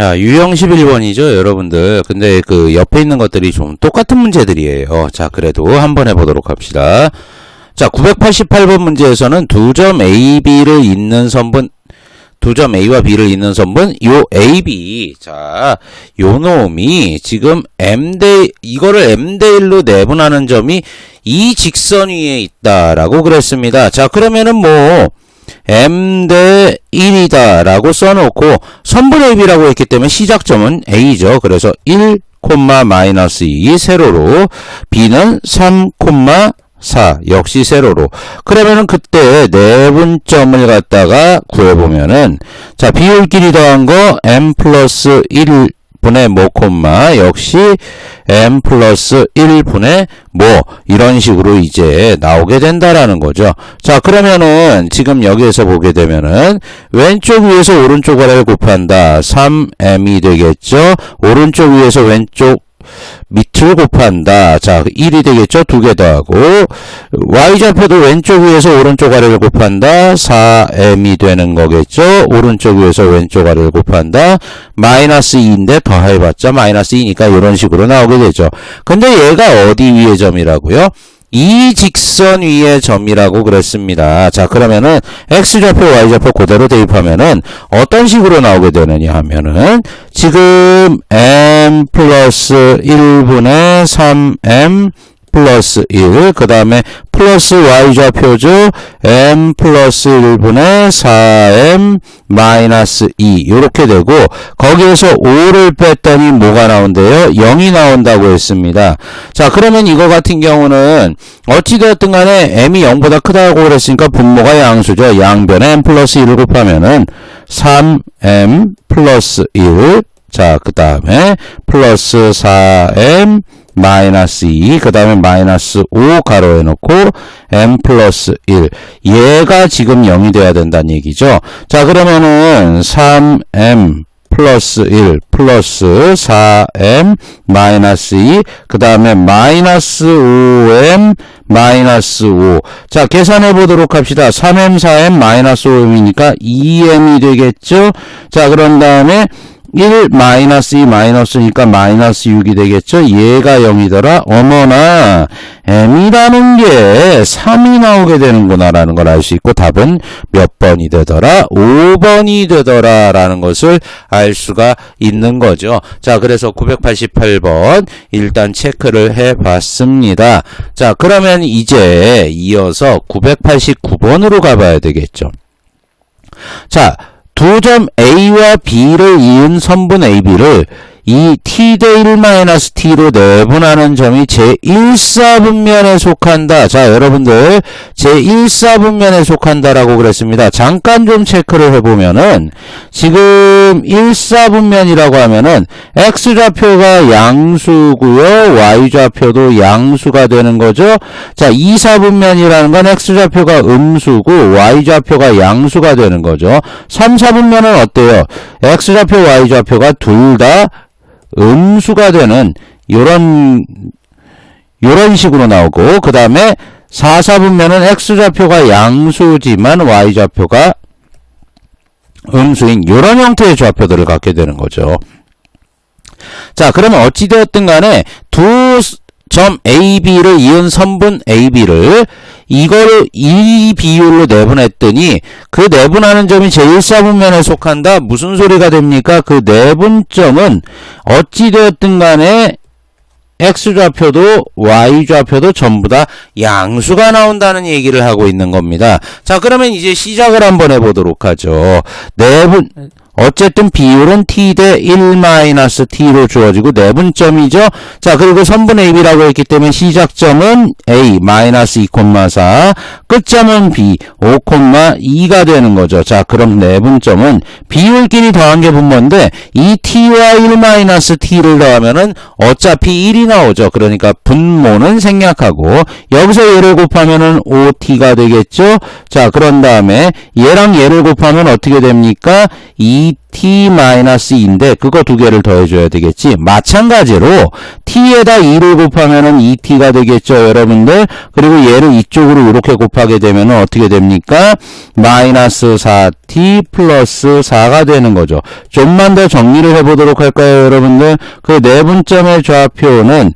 자, 유형 11번이죠, 여러분들. 근데 그 옆에 있는 것들이 좀 똑같은 문제들이에요. 자, 그래도 한번 해보도록 합시다. 자, 988번 문제에서는 두 점 A, B를 잇는 선분, 두 점 A와 B를 잇는 선분, 요 AB. 자, 요 놈이 지금 M대, 이거를 M대 1로 내분하는 점이 이 직선 위에 있다라고 그랬습니다. 자, 그러면은 뭐, m대 1이다 라고 써놓고 선분 AB라고 했기 때문에 시작점은 A죠. 그래서 1, 마이너스 2 세로로 B는 3, 4 역시 세로로 그러면은 그때 내분점을 갖다가 구해보면은 자 비율끼리 더한 거 m 플러스 1 분의 모 콤마 역시 m 플러스 1분의 뭐 이런 식으로 이제 나오게 된다라는 거죠. 자 그러면은 지금 여기에서 보게 되면은 왼쪽 위에서 오른쪽 아래를 곱한다. 3m이 되겠죠. 오른쪽 위에서 왼쪽 밑을 곱한다. 자, 1이 되겠죠? 두 개 더하고 y좌표도 왼쪽 위에서 오른쪽 아래를 곱한다. 4m이 되는 거겠죠? 오른쪽 위에서 왼쪽 아래를 곱한다. 마이너스 2인데 더해봤자 마이너스 2니까 이런 식으로 나오게 되죠. 근데 얘가 어디 위의 점이라고요? 이 직선 위의 점이라고 그랬습니다. 자, 그러면은 x좌표, y좌표 그대로 대입하면은 어떤 식으로 나오게 되느냐 하면은 지금 m 플러스 1분의 3m 플러스 1, 그 다음에 플러스 y좌표죠. m 플러스 1분의 4m 마이너스 2 이렇게 되고 거기에서 5를 뺐더니 뭐가 나온대요? 0이 나온다고 했습니다. 자 그러면 이거 같은 경우는 어찌되었든 간에 m이 0보다 크다고 그랬으니까 분모가 양수죠. 양변에 m 플러스 1을 곱하면은 3m 플러스 1 자, 그 다음에 플러스 4m 마이너스 2, 그 다음에 마이너스 5 가로에 놓고 m 플러스 1. 얘가 지금 0이 돼야 된다는 얘기죠. 자, 그러면은 3m 플러스 1 플러스 4m 마이너스 2, 그 다음에 마이너스 5m 마이너스 5. 자, 계산해 보도록 합시다. 3m, 4m, 마이너스 5m이니까 2m이 되겠죠? 자, 그런 다음에 1 마이너스 2 마이너스니까 마이너스 6이 되겠죠? 얘가 0이더라. 어머나 m이라는 게 3이 나오게 되는구나 라는 걸 알 수 있고 답은 몇 번이 되더라? 5번이 되더라 라는 것을 알 수가 있는 거죠. 자 그래서 988번 일단 체크를 해 봤습니다. 자 그러면 이제 이어서 989번으로 가봐야 되겠죠. 자 두 점 A와 B를 이은 선분 AB를 이 t 대 1-t로 내분하는 점이 제1사분면에 속한다. 자, 여러분들 제1사분면에 속한다라고 그랬습니다. 잠깐 좀 체크를 해보면은 지금 1사분면이라고 하면은 x좌표가 양수고요. y좌표도 양수가 되는 거죠. 자, 2사분면이라는 건 x좌표가 음수고 y좌표가 양수가 되는 거죠. 3사분면은 어때요? x좌표, y좌표가 둘다 음수가 되는 요런 요런 식으로 나오고 그 다음에 4, 4분면은 x좌표가 양수지만 y좌표가 음수인 요런 형태의 좌표들을 갖게 되는 거죠. 자 그러면 어찌되었든 간에 두 점 AB를 이은 선분 AB를 이거를 이 비율로 내분했더니 그 내분하는 점이 제1사분면에 속한다. 무슨 소리가 됩니까? 그 내분점은 어찌되었든 간에 x좌표도 y좌표도 전부 다 양수가 나온다는 얘기를 하고 있는 겁니다. 자 그러면 이제 시작을 한번 해보도록 하죠. 내분 어쨌든 비율은 t 대 1-t로 주어지고 내분점이죠. 자, 그리고 선분 AB라고 했기 때문에 시작점은 A, 마이너스 2,4, 끝점은 B, 5,2가 되는 거죠. 자, 그럼 내분점은 비율끼리 더한 게 분모인데 이 t와 1-t를 더하면은 어차피 1이 나오죠. 그러니까 분모는 생략하고 여기서 얘를 곱하면은 5t가 되겠죠. 자, 그런 다음에 얘랑 얘를 곱하면 어떻게 됩니까? 2 2t-2인데 그거 두 개를 더해줘야 되겠지. 마찬가지로 t에다 2를 곱하면은 2t가 되겠죠, 여러분들. 그리고 얘를 이쪽으로 이렇게 곱하게 되면은 어떻게 됩니까? 마이너스 4t 플러스 4가 되는 거죠. 좀만 더 정리를 해보도록 할까요, 여러분들? 그 내분점의 좌표는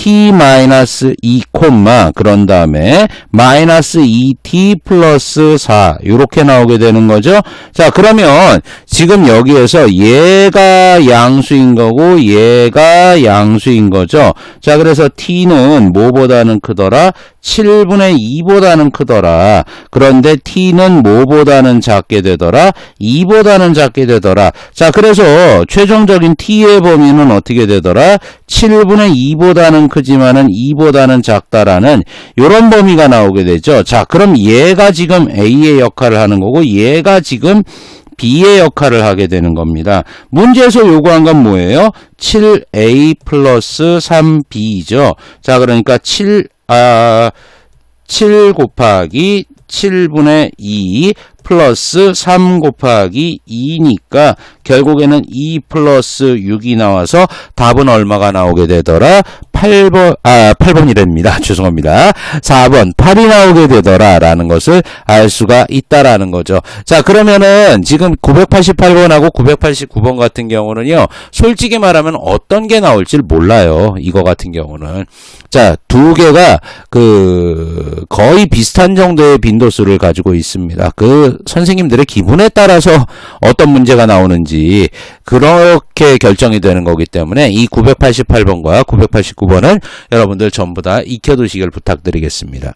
7t 마이너스 2 콤마 그런 다음에 마이너스 2t 플러스 4 이렇게 나오게 되는 거죠. 자 그러면 지금 여기에서 얘가 양수인 거고 얘가 양수인 거죠. 자 그래서 t는 뭐보다는 크더라? 7분의 2보다는 크더라. 그런데 t는 뭐보다는 작게 되더라? 2보다는 작게 되더라. 자 그래서 최종적인 t의 범위는 어떻게 되더라? 7분의 2보다는 크지만은 2보다는 작다라는 요런 범위가 나오게 되죠. 자, 그럼 얘가 지금 A의 역할을 하는 거고 얘가 지금 B의 역할을 하게 되는 겁니다. 문제에서 요구한 건 뭐예요? 7A 플러스 3B죠. 자, 그러니까 7, 아, 7 곱하기 7분의 2 플러스 3 곱하기 2니까 결국에는 2 플러스 6이 나와서 답은 얼마가 나오게 되더라? 8번, 아, 8번이랍니다. 죄송합니다. 4번, 8이 나오게 되더라. 라는 것을 알 수가 있다라는 거죠. 자, 그러면은 지금 988번하고 989번 같은 경우는요, 솔직히 말하면 어떤 게 나올지 몰라요. 이거 같은 경우는. 자, 두 개가 그, 거의 비슷한 정도의 빈도수를 가지고 있습니다. 그 선생님들의 기분에 따라서 어떤 문제가 나오는지 그렇게 결정이 되는 거기 때문에 이 988번과 989번 은 여러분들 전부 다 익혀두시길 부탁드리겠습니다.